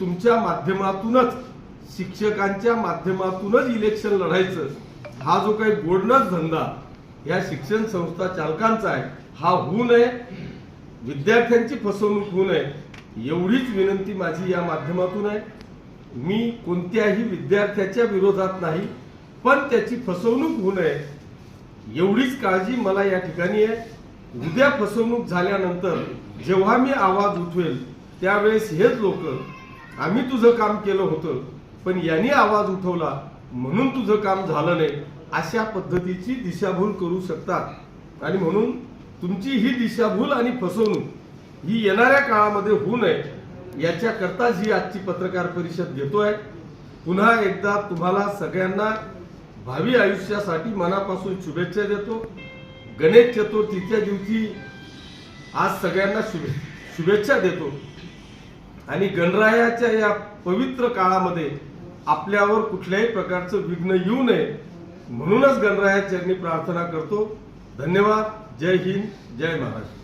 तुमच्या माध्यमातूनच शिक्षकांच्या माध्यमातूनच इलेक्शन लढायचं. हा जो काही गोडनच धंदा या शिक्षण संस्था चालकांचा आहे हा होऊ नये विद्यार्थ्यांची फसवणूक होऊ नये एवढीच विनंती माझी या माध्यमातून आहे. मी कोणत्याही विद्यार्थ्याच्या विरोधात नाही पण त्याची फसवणूक होऊ नये एवढीच काळजी मला या ठिकाणी आहे. उद्या फसवणूक झाल्यानंतर जेव्हा मी आवाज उठवेल त्यावेळेस हेच लोक आम्ही तुझं काम केलं होतं पण यांनी आवाज उठवला म्हणून तुझं काम झालं नाही. अशा पद्धतीची दिशाभूल करू शकतात आणि म्हणून तुमची ही दिशाभूल आणि फसवणूक ही येणाऱ्या काळामध्ये होऊ नये. याच्याकरताच ही आजची पत्रकार परिषद घेतोय पुन्हा एकदा तुम्हाला सगळ्यांना भावी आयुष्यासाठी मनापासून शुभेच्छा देतो. गणेश चतुर्थीच्या दिवशी आज सगळ्यांना शुभे शुभेच्छा देतो. आणि गणरायाच्या या पवित्र काळामध्ये आपल्यावर कुठल्याही प्रकारचं विघ्न येऊ नये म्हणूनच गणरायाचरणी प्रार्थना करतो. धन्यवाद. जय हिंद. जय महाराष्ट्र.